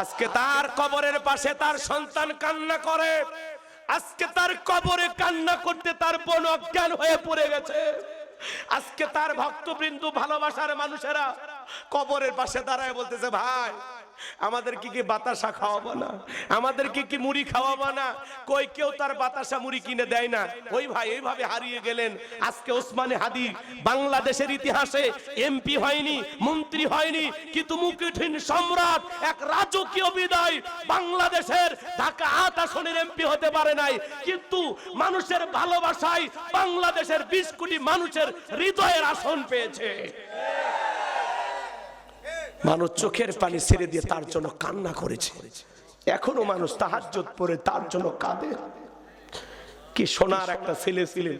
আজকে তার কবরের পাশে তার সন্তান কান্না করে। আজকে তার কবরে কান্না করতে তার বোন অজ্ঞান হয়ে পড়ে গেছে। আজকে তার ভক্তবৃন্দ ভালোবাসার মানুষেরা কবরের পাশে দাঁড়ায় বলতেছে, ভাই আমাদের কি কি বাতাসা খাওয়াবো না? আমাদের কি কি মুড়ি খাওয়াবো না? কই কেউ তার বাতাসা মুড়ি কিনে দেয় না? ওই ভাই এইভাবে হারিয়ে গেলেন। আজকে ওসমানে হাদি বাংলাদেশের ইতিহাসে এমপি হয়নি, মন্ত্রী হয়নি, কিন্তু মুকুঠিন সম্রাট, এক রাজকীয় বিদায় বাংলাদেশের ঢাকা আট আসনের এমপি হতে পারে নাই। কিন্তু মানুষের ভালোবাসায় বাংলাদেশের বিশ কোটি মানুষের হৃদয়ের আসন পেয়েছে। মানুষ চোখের পানি ছেড়ে দিয়ে তার জন্য কান্না করেছে। এখনও মানুষ তাহাজ্জুদ পরে তার জন্য কাঁদে। কি সোনার একটা ছেলে ছিলেন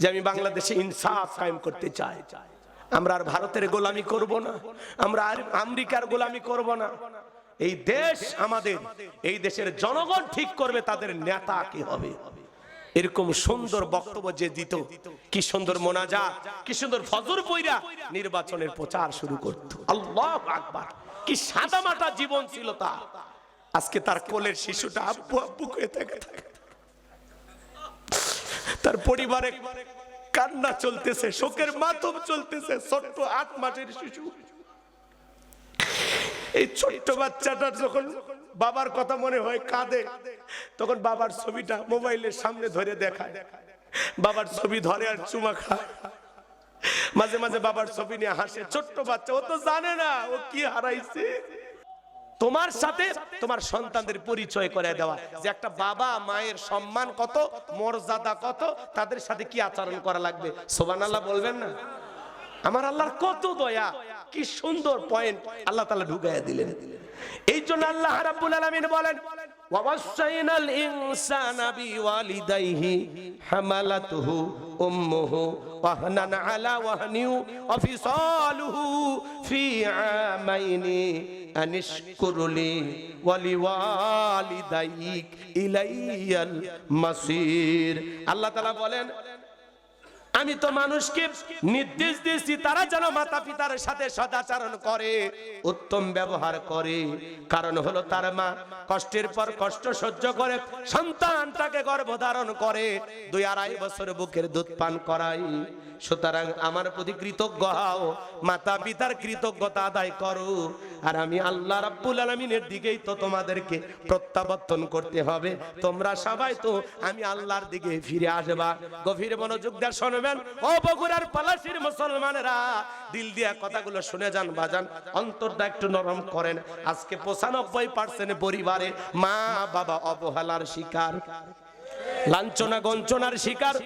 যে আমি বাংলাদেশে ইনসাফ কায়েম করতে চাই। আমরা আর ভারতের গোলামি করব না, আমরা আর আমেরিকার গোলামি করব না। এই দেশ আমাদের, এই দেশের জনগণ ঠিক করবে, তাদের নেতা কি হবে? এরকম সুন্দর বক্তব্য যে দিত, কি সুন্দর মোনাজা কি সুন্দর ফজর বইরা নির্বাচনের প্রচার শুরু করত। আল্লাহ আকবার, কি সাদা মাটা জীবন ছিল তা আজকে তার কোলের শিশুটা আব্বু আব্বু হয়ে থাকে। তার পরিবারে কান্না চলতেছে, শোকের মাতম চলতেছে, ছোট্ট আট মাসের শিশু। এই ছোট্ট বাচ্চাটার যখন বাবার কথা মনে হয় কাঁদে। তখন বাবার ছবিটা মোবাইলের সামনে ধরে দেখায়। বাবার ছবি ধরে আর চুমা খায়। মাঝে মাঝে বাবার ছবি নিয়ে হাসে, ছোট্ট বাচ্চা, ও তো জানে না, ও কি হারাইছে? তোমার সাথে তোমার সন্তানদের পরিচয় করে দেওয়া, যে একটা বাবা মায়ের সম্মান কত, মর্যাদা কত, তাদের সাথে কি আচরণ করা লাগবে? সোবান আল্লাহ বলবেন না? আমার আল্লাহর কত দয়া, কি সুন্দর পয়েন্ট আল্লাহ তাআলা ঢুকাইয়া দিলেন। এই জন্য আল্লাহ রাব্বুল আলামিন বলেন ووصينا الإنسان بوالديه حملته أمه وهنا على وهن وفصاله في عامين أن اشكر لي ولوالديك إلي المصير الله تعالى বলেন আমি তো মানুষকে নির্দেশ দিয়েছি, তারা যেন মাতা পিতার সাথে সদাচরণ করে, উত্তম ব্যবহার করে। কারণ হলো তার মা কষ্টের পর কষ্ট সহ্য করে, সন্তানটাকে গর্ভধারণ করে, দুই আড়াই বছর বুকের দুধ পান করাই। সুতরাং আমার প্রতি কৃতজ্ঞ হও মাতা পিতার কৃতজ্ঞতা আদায় করো। আর আমি আল্লাহ রাব্বুল আলামিনের দিকেই তো তোমাদেরকে প্রত্যাবর্তন করতে হবে। তোমরা সবাই তো আমি আল্লাহর দিকে ফিরে আসবা। গভীর মনোযোগ দিয়ে শুনবেন। ও বগুড়ার পালাসির মুসলমানেরা, দিল দিয়া কথাগুলো শুনে যান, বাজান। অন্তরটা একটু নরম করেন। আজকে পঁচানব্বই পার্সেন্ট পরিবারে মা বাবা অবহেলার শিকার লাঞ্ছনা গঞ্চনার শিকার।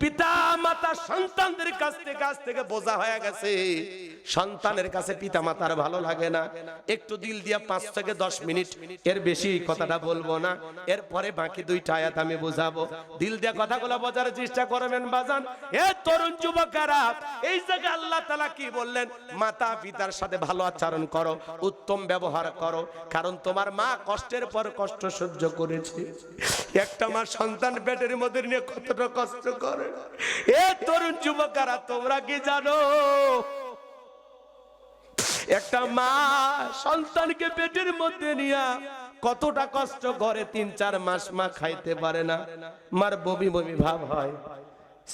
পিতা মাতা সন্তানদের কাছ থেকে কাছ থেকে বোঝা হয়ে গেছে, সন্তানের কাছে পিতা মাতার ভালো লাগে না। একটু দিল দিয়া পাঁচ থেকে দশ মিনিট, এর বেশি কথাটা বলব না। এরপরে বাকি দুইটা আয়াত আমি বুঝাবো। দিল দিয়া কথাগুলো বোঝার চেষ্টা করবেন বাজান। এ তরুণ যুবকেরা, এই জায়গায় আল্লাহ তালা কি বললেন? মাতা পিতার সাথে ভালো আচরণ করো, উত্তম ব্যবহার করো, কারণ তোমার মা কষ্টের পর কষ্ট সহ্য করেছে। একটা মা সন্তান পেটের মধ্যে নিয়ে কতটা কষ্ট করে। এ তরুণ যুবকেরা, তোমরা কি জানো? একটা মা সন্তানকে পেটের মধ্যে নিয়া কতটা কষ্ট করে, তিন চার মাস মা খাইতে পারে না। মার বমি বমি ভাব হয়।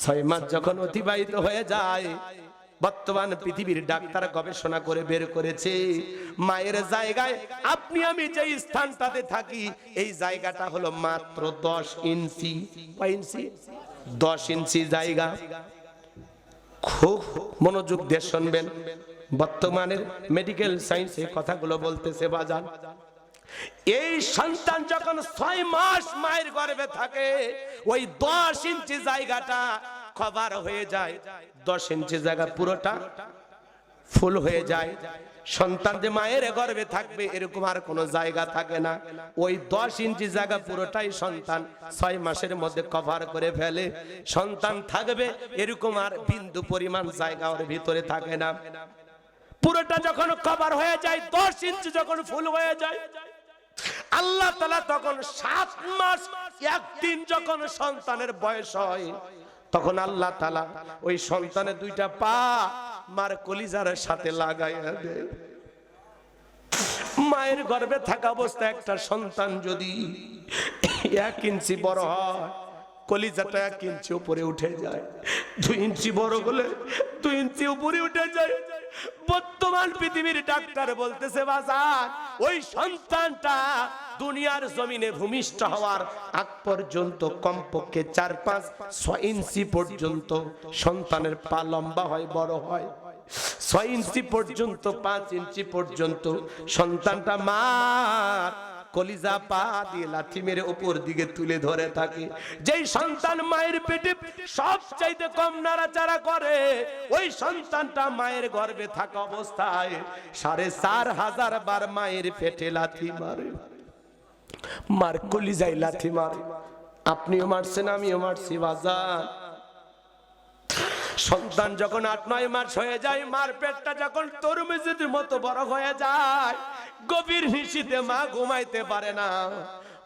ছয় মাস যখন অতিবাহিত হয়ে যায় বর্তমান পৃথিবীর ডাক্তার গবেষণা করে বের করেছে। মায়ের জায়গায় আপনি, আমি যে স্থানটাতে থাকি, এই জায়গাটা হলো মাত্র দশ ইঞ্চি। ইঞ্চি? দশ ইঞ্চি জায়গা। খুব মনোযোগ দিয়ে শুনবেন। বর্তমানের মেডিকেল সায়েন্স কথাগুলো বলতেছে বাজান। এই সন্তান যখন ছয় মাস মায়ের গর্ভে থাকে, ওই দশ ইঞ্চি জায়গাটা কভার হয়ে যায়, দশ ইঞ্চি জায়গা পুরোটা ফুল হয়ে যায়। সন্তান যে মায়ের গর্ভে থাকবে, এরকম আর কোনো জায়গা থাকে না। ওই দশ ইঞ্চি জায়গা পুরোটাই সন্তান ছয় মাসের মধ্যে কভার করে ফেলে। সন্তান থাকবে, এরকম আর বিন্দু পরিমাণ জায়গা ওর ভিতরে থাকে না। পুরোটা যখন কভার হয়ে যায়, দশ ইঞ্চি যখন ফুল হয়ে যায়, আল্লাহ তালা তখন সাত মাস, একদিন যখন সন্তানের বয়স হয় তখন আল্লাহ তালা ওই সন্তানের দুইটা পা মার কলিজার সাথে লাগাইয়া দেয়। মায়ের গর্ভে থাকা অবস্থায় একটা সন্তান যদি এক ইঞ্চি বড় হয়, কলিজাটা এক ইঞ্চি উপরে উঠে যায়। দুই ইঞ্চি বড় হলে দুই ইঞ্চি উপরে উঠে যায়। বর্তমান পৃথিবীর ডাক্তার বলতেছে বাজার ওই সন্তানটা দুনিয়ার জমিনে ভূমিষ্ঠ হওয়ার আগ পর্যন্ত কমপক্ষে চার পাঁচ ছয় ইঞ্চি পর্যন্ত সন্তানের পা লম্বা হয়, বড় হয়। ছয় ইঞ্চি পর্যন্ত, পাঁচ ইঞ্চি পর্যন্ত সন্তানটা মার। কলিজা পা দিয়ে লাথি মেরে উপর দিকে তুলে ধরে থাকে। যেই সন্তান মায়ের পেটে সব চাইতে কম নাড়াচাড়া করে, ওই সন্তানটা মায়ের গর্ভে থাকা অবস্থায় সাড়ে চার হাজার বার মায়ের পেটে লাথি মারে। মার কলিজায় লাথি মারে। আপনিও মারছেন, আমিও মারছি বাজার সন্তান যখন আট, নয় মাস হয়ে যায়, মার পেটটা যখন তরমুজের মতো বড় হয়ে যায়, গভীর নিশিতে মা ঘুমাইতে পারে না।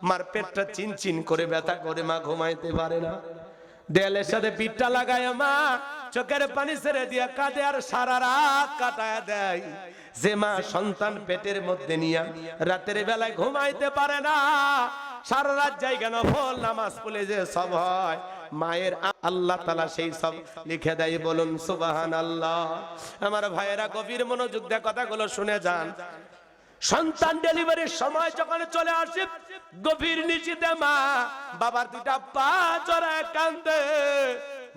মার পেটটা চিনচিন করে ব্যথা করে মা ঘুমাইতে পারে না। দেয়ালের সাথে পিঠটা লাগায় মা, চোখের পানি ছেড়ে দিয়ে কাঁদে আর সারা রাত কাটায় দেয়। যে মা সন্তান পেটের মধ্যে নিয়ে রাতের বেলায় ঘুমাইতে পারে না সারা রাত জায়গা নফল নামাজ পড়লে যে সব হয়, মায়ের আল্লাহ তালা সেই সব লিখে দেয় বলুন সুবাহান আল্লাহ আমার ভাইয়েরা গভীর মনোযোগ দিয়ে কথাগুলো শুনে যান। সন্তান ডেলিভারির সময় যখন চলে আসে, গভীর নিশিতে মা, বাবার দুটা পা জড়ায় কান্দে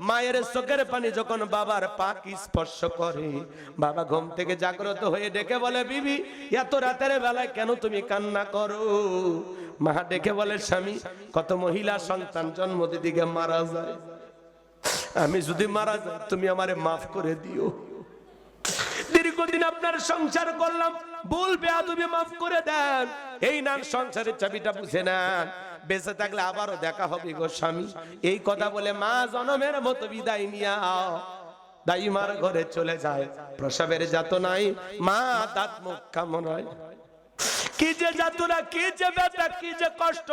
মায়ের চোখের পানি যখন বাবার পাক স্পর্শ করে, বাবা ঘুম থেকে জাগ্রত হয়ে ডেকে বলে, বিবি, এত রাতের বেলায় কেন তুমি কান্না করো? মা ডেকে বলে, স্বামী, কত মহিলা সন্তান জন্ম দিদিকে মারা যায়। আমি যদি মারা যাই, তুমি আমারে মাফ করে দিও। দীর্ঘদিন আপনার সংসার করলাম মাফ করে দেন। এই নান সংসারের চাবিটা বুঝে নেন। বেঁচে থাকলে আবারও দেখা হবে গো স্বামী। এই কথা বলে মা জনমের মতো বিদায় নিয়া দাইমার ঘরে চলে যায়। প্রসবের যাত নাই মা দাঁত মুখ কামনায় কি যে যাতনা কি যে ব্যথা, কি যে কষ্ট।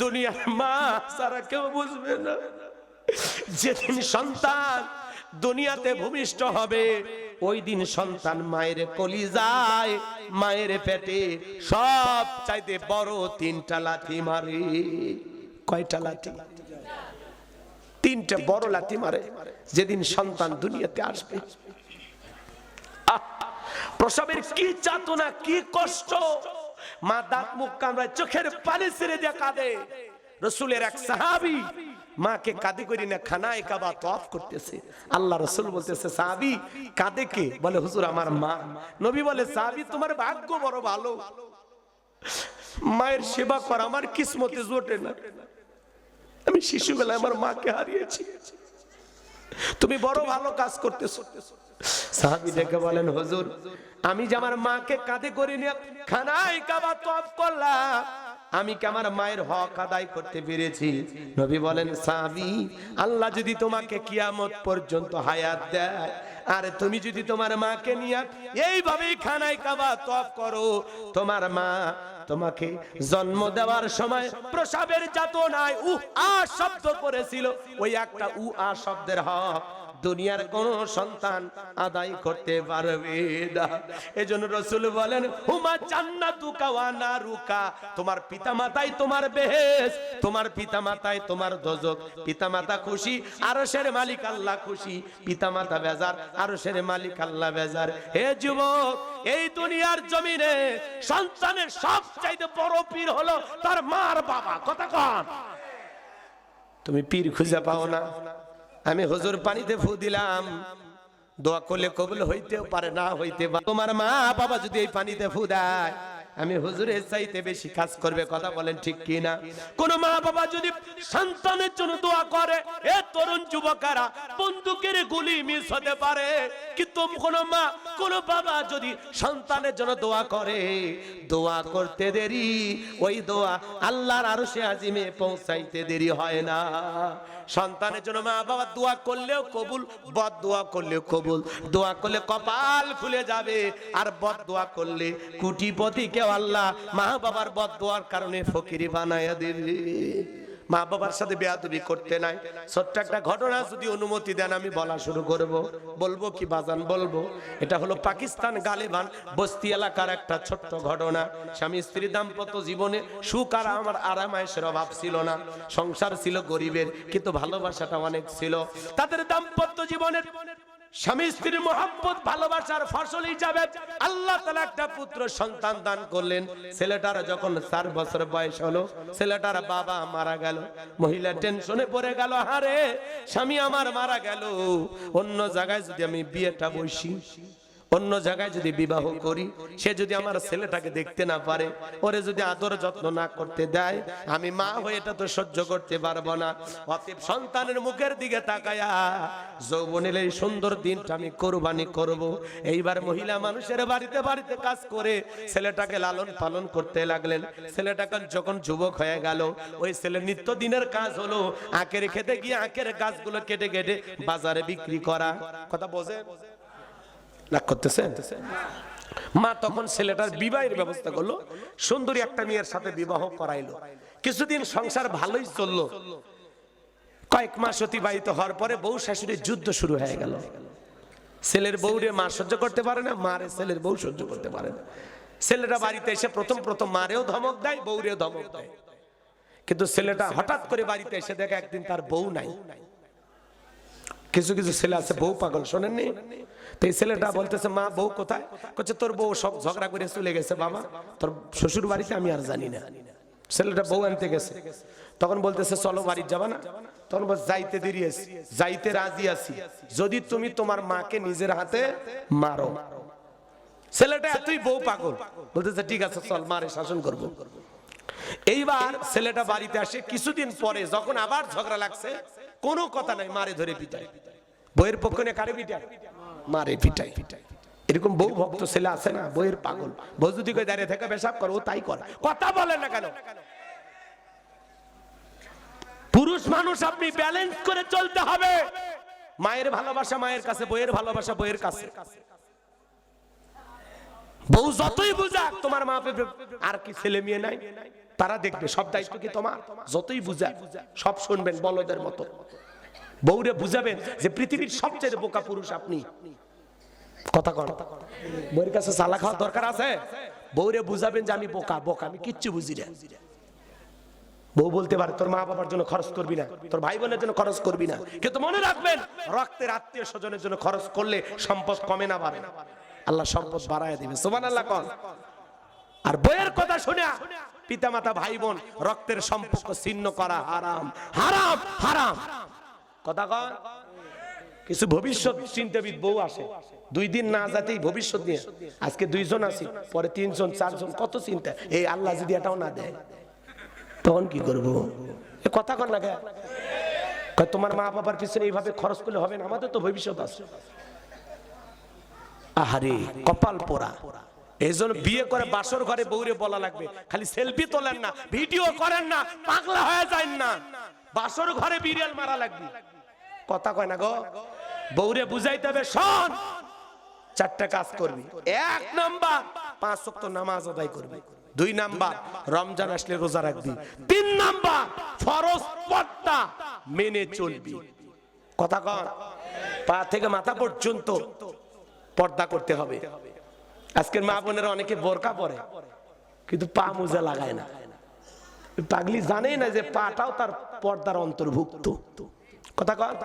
দুনিয়ার মা সারা কেউ বুঝবে না। যেদিন সন্তান দুনিয়াতে ভূমিষ্ঠ হবে, ওই দিন সন্তান মায়ের কলি যায় মায়ের পেটে সব চাইতে বড় তিনটা লাথি মারে। কয়টা লাথি? তিনটা বড় লাথি মারে। যেদিন সন্তান দুনিয়াতে আসবে প্রসবের কি যাতনা, কি কষ্ট? মা দাঁত মুখ কামড়ায় চোখের পানি ছেড়ে দিয়ে কাঁদে। রসুলের এক সাহাবি মাকে কাঁদে করি না, খানায় কাবা তফ করতেছে। আল্লাহ রসুল বলতেছে, সাহাবি, কাঁদে কে? বলে, হুজুর, আমার মা। নবী বলে, সাহাবি, তোমার ভাগ্য বড় ভালো। মায়ের সেবা করা, আমার কিসমতে জোটে না। আমি শিশুবেলায় আমার মাকে হারিয়েছি। তুমি বড় ভালো কাজ করতেছো। সাহাবি বলেন, হুজুর, আমি যে আমার মাকে কাঁধে করে নিয়ে খানায় করলাম, আমি কি আমার মায়ের হক আদায় করতে পেরেছি? নবী বলেন আল্লাহ যদি তোমাকে কিয়ামত পর্যন্ত হায়াত দেয়, আর তুমি যদি তোমার মাকে নিয়ে এইভাবেই খানায় কাবা তপ করো, তোমার মা তোমাকে জন্ম দেওয়ার সময় প্রসাবের যাতনায় উ আ শব্দ করেছিল। ওই একটা উ আ শব্দের হক দুনিয়ার কোন সন্তান আদায় করতে পারবে না। এজন্য রসুল বলেন, হুমা জান্নাতুকা ওয়া নারুকা। তোমার পিতামাতাই তোমার বেহেশ, তোমার পিতামাতাই তোমার দোজক। পিতামাতা খুশি, আরশের মালিক আল্লাহ খুশি। পিতামাতা বেজার, আরশের মালিক আল্লাহ বেজার। হে যুবক, এই দুনিয়ার জমিনে সন্তানের সবচাইতে বড় পীর হলো তার মার বাবা। কথা কন। তুমি পীর খুঁজে পাও না। আমি হুজুর পানিতে ফু দিলাম। দোয়া করলে কবুল হইতেও পারে, না হইতে তোমার মা বাবা যদি এই পানিতে ফু দেয় আমি হুজুরের চাইতে বেশি কাজ করবে কথা বলেন ঠিক কি না কোন মা বাবা যদি সন্তানের জন্য দোয়া করে, এ তরুণ যুবকেরা, বন্দুকের গুলি মিস হতে পারে। কিন্তু কোন মা, কোন বাবা যদি সন্তানের জন্য দোয়া করে, দোয়া করতে দেরি, ওই দোয়া আল্লাহর আরও সে আজিমে পৌঁছাইতে দেরি হয় না। সন্তানের জন্য মা বাবা দোয়া করলেও কবুল, বদ দোয়া করলেও কবুল। দোয়া করলে কপাল খুলে যাবে, আর বদ দোয়া করলে কুটিপতি আল্লাহ মা বাবার বদ দোয়ার কারণে ফকিরি বানায়া দেবে। মা বাবার সাথে বেয়াদবি করতে নাই। ছোট্ট একটা ঘটনা যদি অনুমতি দেন, আমি বলা শুরু করব। বলব কি বাজান, বলব? এটা হলো পাকিস্তান গালেবান বস্তি এলাকার একটা ছোট্ট ঘটনা। স্বামী স্ত্রী দাম্পত্য জীবনে সুখ আর আমার আরামায়েশের অভাব ছিল না। সংসার ছিল গরিবের, কিন্তু ভালোবাসাটা অনেক ছিল। তাদের দাম্পত্য জীবনের স্বামী স্ত্রীর মোহাম্মত ভালোবাসার ফসল হিসাবে আল্লাহ তালা একটা পুত্র সন্তান দান করলেন। ছেলেটার যখন চার বছর বয়স হলো, ছেলেটার বাবা মারা গেল, মহিলা টেনশনে পড়ে গেল হারে স্বামী আমার মারা গেল। অন্য জায়গায় যদি আমি বিয়েটা বসি অন্য জায়গায় যদি বিবাহ করি, সে যদি আমার ছেলেটাকে দেখতে না পারে, ওরে যদি আদর যত্ন না করতে দেয়, আমি মা হয়ে এটা তো সহ্য করতে পারব না। অতএব সন্তানের মুখের দিকে তাকায়া যৌবনের এই সুন্দর দিনটা আমি কোরবানি করব। এইবার মহিলা মানুষের বাড়িতে বাড়িতে কাজ করে ছেলেটাকে লালন পালন করতে লাগলেন। ছেলেটাকে যখন যুবক হয়ে গেল, ওই ছেলে নিত্য দিনের কাজ হলো আখের খেতে গিয়ে আখের গাছগুলো কেটে কেটে বাজারে বিক্রি করা। কথা বোঝে? রাগ করতেছে মা তখন ছেলেটার বিবাহের ব্যবস্থা করল, সুন্দরী একটা মেয়ের সাথে বিবাহ করাইলো। কিছুদিন সংসার ভালোই চলল। কয়েক মাস অতিবাহিত হওয়ার পরে বউ শাশুড়ির যুদ্ধ শুরু হয়ে গেল। ছেলের বউরে মা সহ্য করতে পারে না মারে ছেলের বউ সহ্য করতে পারে না। ছেলেটা বাড়িতে এসে প্রথম প্রথম মারেও ধমক দেয় বউরেও ধমক দেয়। কিন্তু ছেলেটা হঠাৎ করে বাড়িতে এসে দেখে একদিন তার বউ নাই। কিছু কিছু ছেলে আছে, বউ পাগল, শোনেননি? তো এই ছেলেটা বলতেছে মা বউ কোথায়? করছে তোর বউ সব ঝগড়া করে চলে গেছে বাবা। তোর শ্বশুর বাড়িতে আমি আর জানি না। ছেলেটা বউ আনতে গেছে। তখন বলতেছে চলো বাড়ি যাবা না? তখন বল যাইতে দেরি আছি যাইতে রাজি আছি। যদি তুমি তোমার মাকে নিজের হাতে মারো। ছেলেটা এতই বউ পাগল? বলতেছে ঠিক আছে চল মারে শাসন করব। এইবার ছেলেটা বাড়িতে আসে। কিছুদিন পরে যখন আবার ঝগড়া লাগছে কোনো কথা নাই মারে ধরে পিটাই বইয়ের পক্ষ কারে পিটাই মারে পিটাই এরকম বউ ভক্ত ছেলে আছে না বইয়ের পাগল। বউ যদি কই দাঁড়িয়ে থেকে পেশাব করো তাই করে। কথা বলে না কেন? পুরুষ মানুষ আপনি ব্যালেন্স করে চলতে হবে। মায়ের ভালোবাসা মায়ের কাছে বইয়ের ভালোবাসা বইয়ের কাছে। বউ যতই বুঝাক, তোমার মা আর কি ছেলে মেয়ে নাই, তারা দেখবে সব দায়িত্ব কি তোমার? যতই বুঝাক, সব শুনবেন বলদের মতো। বউরে বুঝাবেন যে পৃথিবীর সবচেয়ে বোকা পুরুষ আপনি। কথা কন। বউয়ের কাছে চালা খাওয়ার দরকার আছে? বউরে বুঝাবেন যে আমি বোকা বোকা, আমি কিচ্ছু বুঝি না। বউ বলতে পারে, তোর মা বাবার জন্য খরচ করবি না, তোর ভাই বোনের জন্য খরচ করবি না। কিন্তু মনে রাখবেন, রক্তের আত্মীয় স্বজনের জন্য খরচ করলে সম্পদ কমে না বাড়ে। আল্লাহ সম্পদ বাড়ায় দিবে সোমান আল্লাহ কন। আর বইয়ের কথা শুনে পিতামাতা ভাই বোন রক্তের সম্পর্ক ছিন্ন করা হারাম। হারাম হারাম। কথা কন। কিছু ভবিষ্যৎ চিন্তাবিদ বউ আসে দুই দিন না যাতেই ভবিষ্যৎ নিয়ে আজকে দুইজন আছি, পরে তিনজন, চারজন, কত চিন্তা। এই আল্লাহ যদি এটাও না দেয়, তখন কি করব? এ কথা কর না? তোমার মা বাবার পিছনে এইভাবে খরচ করলে হবে না? আমাদের তো ভবিষ্যৎ আছে। আহারে, কপাল পোড়া। এই জন্য বিয়ে করে বাসর ঘরে বউরে বলা লাগবে। খালি সেলফি তোলেন না, ভিডিও করেন না, পাগলা হয়ে যায় না। বাসর ঘরে বিড়াল মারা লাগবে। কথা কয় না গো? বউরে বুঝাইতে হবে, শোন, চারটা কাজ করবি। এক নাম্বার, পাঁচ সপ্তাহ নামাজ আদায় করবি। দুই নাম্বার, রমজান আসলে রোজা রাখবি। তিন নাম্বার, ফরজ পর্দা মেনে চলবি। কথা কন? পা থেকে মাথা পর্যন্ত পর্দা করতে হবে। আজকের মা বোনেরা অনেকে বোরকা পরে, কিন্তু পা মুজা লাগায় না। পাগলি জানেই না যে পাটাও তার পর্দার অন্তর্ভুক্ত। কথা কন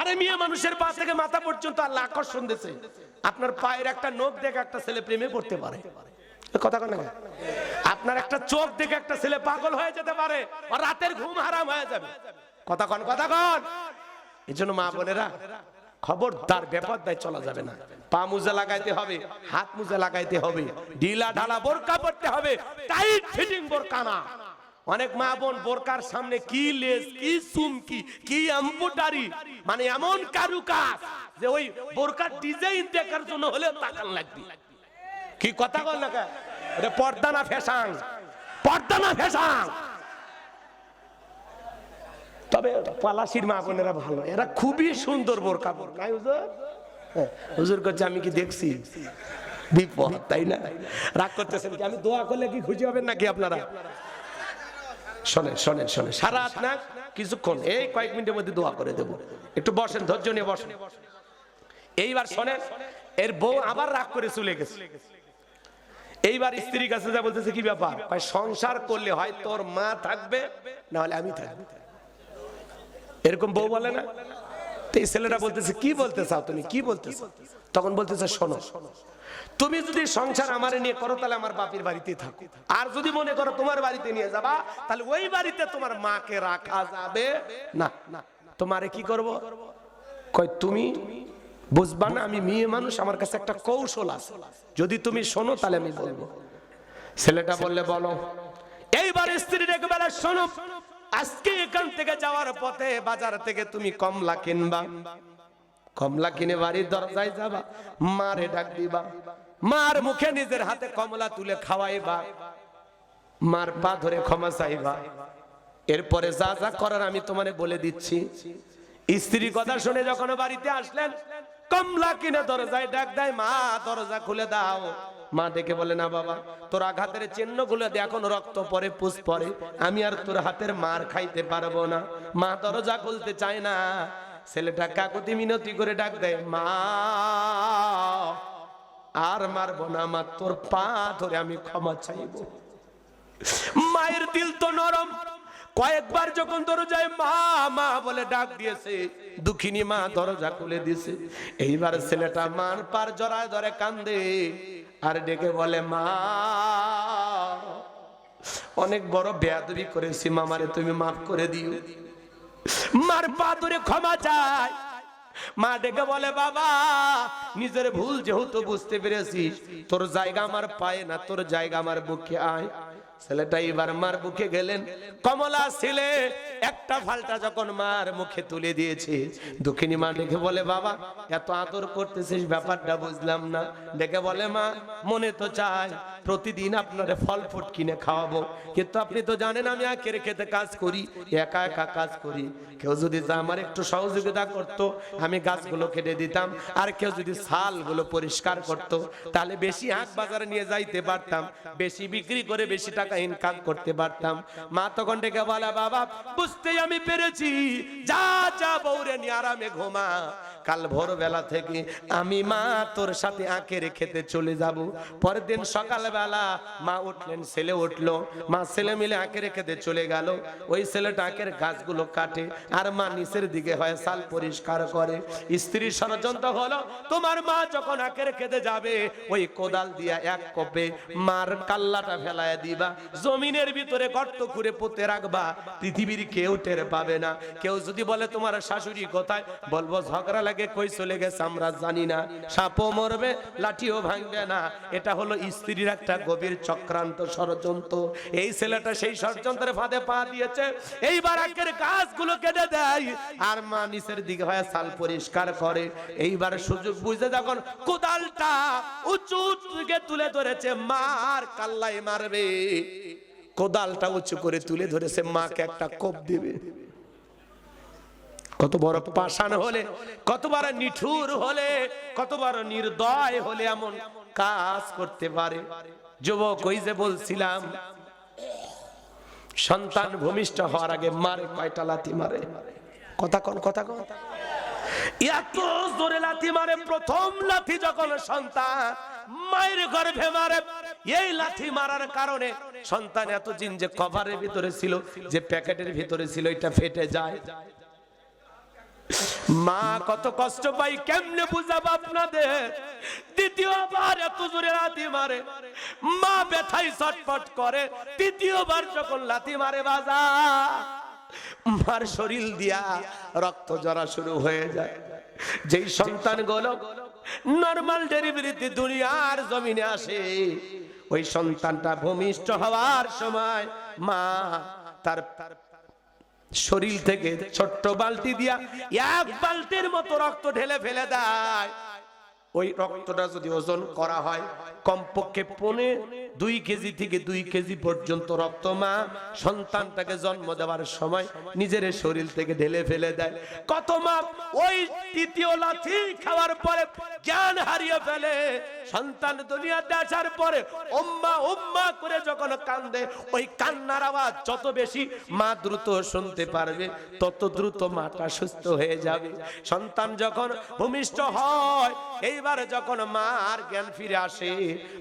আরে মেয়ে মানুষের পা থেকে মাথা পর্যন্ত আল্লাহ আকর্ষণ দিয়েছে। আপনার পায়ের একটা নখ দেখে একটা ছেলে প্রেমে পড়তে পারে। কথা? আপনার একটা চোখ দেখে একটা ছেলে পাগল হয়ে যেতে পারে রাতের ঘুম হারাম হয়ে যাবে। কথা কন কথা কন। এই জন্য মা বোনেরা, খবরদার বেপরদায় চলা যাবে না। পা মুজে লাগাইতে হবে, হাত মুজে লাগাইতে হবে, ঢিলা ঢালা বোরকা পড়তে হবে, টাইট ফিটিং বোরকা না। অনেক মা বোন বোরকার সামনে কি লেস কি চুমকি কি এম্বুডারি মানে এমন কারুকাজ যে ওই বোরকার ডিজাইন দেখার জন্য হলে তাকান লাগবে। কি কথা বল না কে? পর্দা না ফ্যাশন? পর্দা না ফ্যাশন? তবে পলাশির মা বোনেরা ভালো এরা খুবই সুন্দর বোরকা নাই হুজুর। হ্যাঁ, হুজুর করছে আমি কি দেখছি? বিপদ তাই না? রাগ করতেছেন কি? আমি দোয়া করলে কি খুশি হবেন নাকি আপনারা? শোনেন শোনেন শোনেন। সারা রাত না কিছুক্ষণ এই কয়েক মিনিটের মধ্যে দোয়া করে দেব। একটু বসেন ধৈর্য নিয়ে বসেন। এইবার শোনেন এর বউ আবার রাগ করে চলে গেছে। এইবার স্ত্রীর কাছে যা বলতেছে কি ব্যাপার? সংসার করলে হয় তোর মা থাকবে না হলে আমি থাকব। এরকম বউ বলে না? তো এই ছেলেটা বলতেছে কি বলতে চাও তুমি? কি বলতে চাও? তখন বলতেছে, শোনো, তুমি যদি সংসার আমার নিয়ে করো, তাহলে আমার বাপের বাড়িতেই থাকো। আর যদি মনে করো তোমার বাড়িতে নিয়ে যাবা, তাহলে ওই বাড়িতে তোমার মাকে রাখা যাবে না। তোমারে কি করব? কয়, তুমি বুঝবা না, আমি মেয়ে মানুষ, আমার কাছে একটা কৌশল আছে। যদি তুমি শোনো, তাহলে আমি বলব। ছেলেটা বললে, বলো। এইবার স্ত্রী ডেকে বেলা, শোনো, আজকে এখান থেকে যাওয়ার পথে বাজার থেকে তুমি কমলা কিনবা। কমলা কিনে বাড়ির দরজায় যাবা, মারে ডাক দিবা। মার মুখে নিজের হাতে কমলা তুলে খাওয়াইবা। মার পা ধরে ক্ষমা চাইবা। এরপরে যা যা করার আমি তোমারে বলে দিচ্ছি। স্ত্রী কথা শুনে যখন বাড়িতে আসলেন, কমলা কিনে দরজায় ডাক দেয়, মা, দরজা খুলে দাও। মা ডেকে বলে, না বাবা, তোর আঘাতের চিহ্নগুলো এখন রক্ত পরে পুষ পরে আমি আর তোর হাতের মার খাইতে পারব না। মা দরজা খুলতে চায় না। ছেলেটা কাকুতি মিনতি করে ডাক দেয়, মা, আর মারবো না, মা, তোর পা ধরে আমি ক্ষমা চাইব। মায়ের দিল তো নরম। কয়েকবার যখন দরজায় মা মা বলে ডাক দিয়েছে, দুঃখিনী মা দরজা খুলে দিয়েছে। এইবার ছেলেটা মার পার জড়ায় ধরে কান্দে আর ডেকে বলে, মা, অনেক বড় বেয়াদবি করেছি মামারে, তুমি মাফ করে দিও। মার পা ধরে ক্ষমা চায় মা ডেকে বলে, বাবা, নিজের ভুল যেহেতু বুঝতে পেরেছিস, তোর জায়গা আমার পায়ে না, তোর জায়গা আমার বুকে আয়। ছেলেটা এবার মার বুকে গেলেন। কমলা ছেলে একটা ফালটা যখন মার মুখে তুলে দিয়েছে দক্ষিণী মা ডেকে বলে, বাবা, এত আদর করতেছিস, ব্যাপারটা বুঝলাম না। ডেকে বলে, মা, মনে তো চাই প্রতিদিন আপনারে ফল ফুট কিনে খাওয়াবো। কিন্তু আপনি তো জানেন আমি একের খেতে কাজ করি, একা একা কাজ করি। কেউ যদি আমার একটু সহযোগিতা করত, আমি গাছগুলো কেটে দিতাম। আর কেউ যদি ছালগুলো পরিষ্কার করত, তাহলে বেশি হাট বাজারে নিয়ে যাইতে পারতাম। বেশি বিক্রি করে বেশি টাকা ইনকাম করতে পারতাম। মা তখন ডেকে বলা, বাবা, বুঝতেই আমি পেরেছি। যা যা বৌরে নিয়ে আরামে ঘুমা। কাল ভোরবেলা থেকে আমি মা তোর সাথে আঁকের খেতে চলে যাব। পরের দিন সকালবেলা মা উঠলেন, ছেলে উঠল। মা, ছেলে মিলে আঁকের খেতে চলে গেল। ওই ছেলেটা আঁকের গাছগুলো কাটে আর মা নিচের দিকে হয় সাল পরিষ্কার করে। স্ত্রী ষড়যন্ত্র হলো, তোমার মা যখন আঁকের খেতে যাবে, ওই কোদাল দিয়া এক কপে মার কাল্লাটা ফেলায় দিবা। জমিনের ভিতরে গর্ত করে পুঁতে রাখবা। পৃথিবীর কেউ টের পাবে না। কেউ যদি বলে, তোমার শাশুড়ি কোথায়? বলব, ঝগড়া লাগে কই চলে গেছে আমরা জানি না। সাপও মরবে, লাঠিও ভাঙবে না। এটা হলো স্ত্রীর একটা গভীর চক্রান্ত ষড়যন্ত্র। এই ছেলেটা সেই ষড়যন্ত্রের ফাঁদে পা দিয়েছে। এইবার আকের গাছগুলো কেটে দেয়। আর মা নিচের দিকে হয় সাল পরিষ্কার করে। এইবার সুযোগ বুঝে যখন কোদালটা উঁচু তুলে ধরেছে, মার কাল্লাই মারবে। কোদালটা উঁচু করে তুলে ধরেছে, মাকে একটা কোপ দিবে। কত বড় পাষাণ হলে, কত বড় নিঠুর হলে, কত বড় নির্দয় হলে এমন কাজ করতে পারে। যুবক, ওই যে বলছিলাম, সন্তান ভূমিষ্ঠ হওয়ার আগে মারে, কয়টা লাথি মারে? কথা কন, কথা কোন। এত জোরে লাথি মারে, প্রথম লাথি যখন সন্তান মায়ের গর্ভে মারে, এই লাথি মারার কারণে সন্তান এত জিন যে কভারের ভিতরে ছিল, যে প্যাকেটের ভিতরে ছিল, এটা ফেটে যায়। মা কত কষ্ট পাই, কেমনে বুঝাবো আপনাদের? দ্বিতীয়বার এত জোরে লাথি মারে। মা ব্যথাই ছটফট করে। তৃতীয়বার যখন লাথি মারে বাজা, মার শরীর দিয়া রক্ত জরা শুরু হয়ে যায়। যেই সন্তানগুলো নর্মাল ডেলিভারিতে দুনিয়ার জমিনে আসে, ওই সন্তানটা ভূমিষ্ঠ হওয়ার সময় মা তার তার শরীর থেকে ছোট্ট বালতি দিয়া এক বালতির মতো রক্ত ঢেলে ফেলে দেয়। ওই রক্তটা যদি ওজন করা হয়, কমপক্ষে পনে দুই কেজি থেকে দুই কেজি পর্যন্ত রক্ত মা সন্তানটাকে জন্ম দেওয়ার সময় নিজের শরীর থেকে ঢেলে ফেলে দেয়। কত মা ওই তৃতীয় লাথি খাওয়ার পরে জ্ঞান হারিয়ে ফেলে। সন্তান দুনিয়াতে আসার পরে উম্মা উম্মা করে যখন কান্দে, ওই কান্নার আওয়াজ যত বেশি মা দ্রুত শুনতে পারবে, তত দ্রুত মাটা সুস্থ হয়ে যাবে। সন্তান যখন ভূমিষ্ঠ হয়, এইবার যখন মা আর জ্ঞান ফিরে আসে,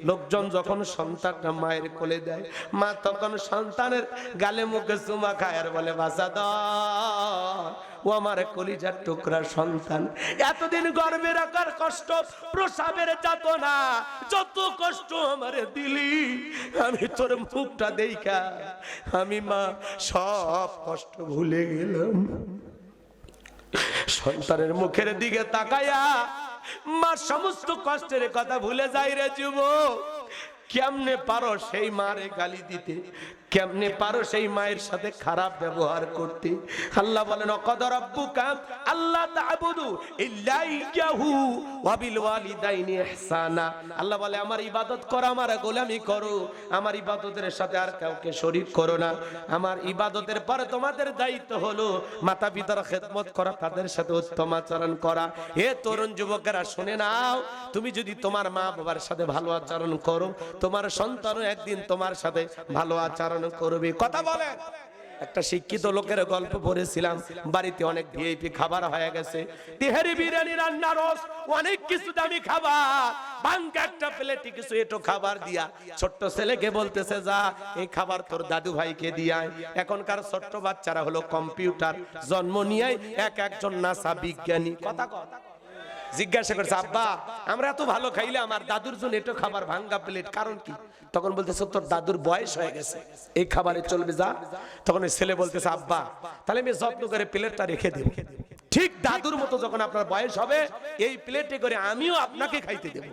লোকজন যখন সন্তানটা মায়ের কোলে দেয়। মা তখন সন্তানের গালে মুখে চুমা খায় আর বলে বাসা দাও ও আমার কলিজার টুকরা সন্তান। এতদিন গর্বে রাখার কষ্ট, প্রসাবের যাত না যত কষ্ট আমারে দিলি, আমি তোর মুখটা দেখা আমি মা সব কষ্ট ভুলে গেলাম। সন্তানের মুখের দিকে তাকায়া মা সমস্ত কষ্টের কথা ভুলে যাই রে যুবক। কেমনে পারো সেই মারে গালি দিতে? কেমনে পারো সেই মায়ের সাথে খারাপ ব্যবহার করতে? আল্লাহ বলেন আল্লাহ আল্লাহ বলে, আমার ইবাদত করো, আমার গোলামি করো। আমার ইবাদতের সাথে আর কাউকে শরীক করো না। আমার ইবাদতের পরে তোমাদের দায়িত্ব হলো মাতা পিতার খেদমত করা, তাদের সাথে উত্তম আচরণ করা। হে তরুণ যুবকেরা, শুনে নাও, তুমি যদি তোমার মা বাবার সাথে ভালো আচরণ করো, তোমার সন্তানও একদিন তোমার সাথে ভালো আচরণ করবে। কথা বলেন। একটা শিক্ষিত লোকের গল্প পড়েছিলাম, বাড়িতে অনেক ভিআইপি খাবার হয়ে গেছে। তেহারি বিরিয়ানি রান্না রস অনেক কিছু দামি খাবার। বাঙ্কা একটা প্লেটে কিছু এটো খাবার দিয়া ছোট্ট ছেলেকে বলতেছে, যা, এই খাবার তোর দাদু ভাইকে দিয়ায় এখনকার ছোট্ট বাচ্চারা হলো কম্পিউটার, জন্ম নিয়ে এক একজন নাসা বিজ্ঞানী। কথা কথা জিজ্ঞাসা করছে, আব্বা, আমরা এত ভালো খাইলে আমার দাদুর জন্য এটা খাবার ভাঙ্গা প্লেট কারণ কি? তখন বলতেছে, তোর দাদুর বয়স হয়ে গেছে, এই খাবারে চলবে যা। তখন ওই ছেলে বলতেছে, আব্বা, তাহলে আমি যত্ন করে প্লেটটা রেখে দেব। ঠিক দাদুর মতো যখন আপনার বয়স হবে, এই প্লেটে করে আমিও আপনাকে খাইতে দেবো।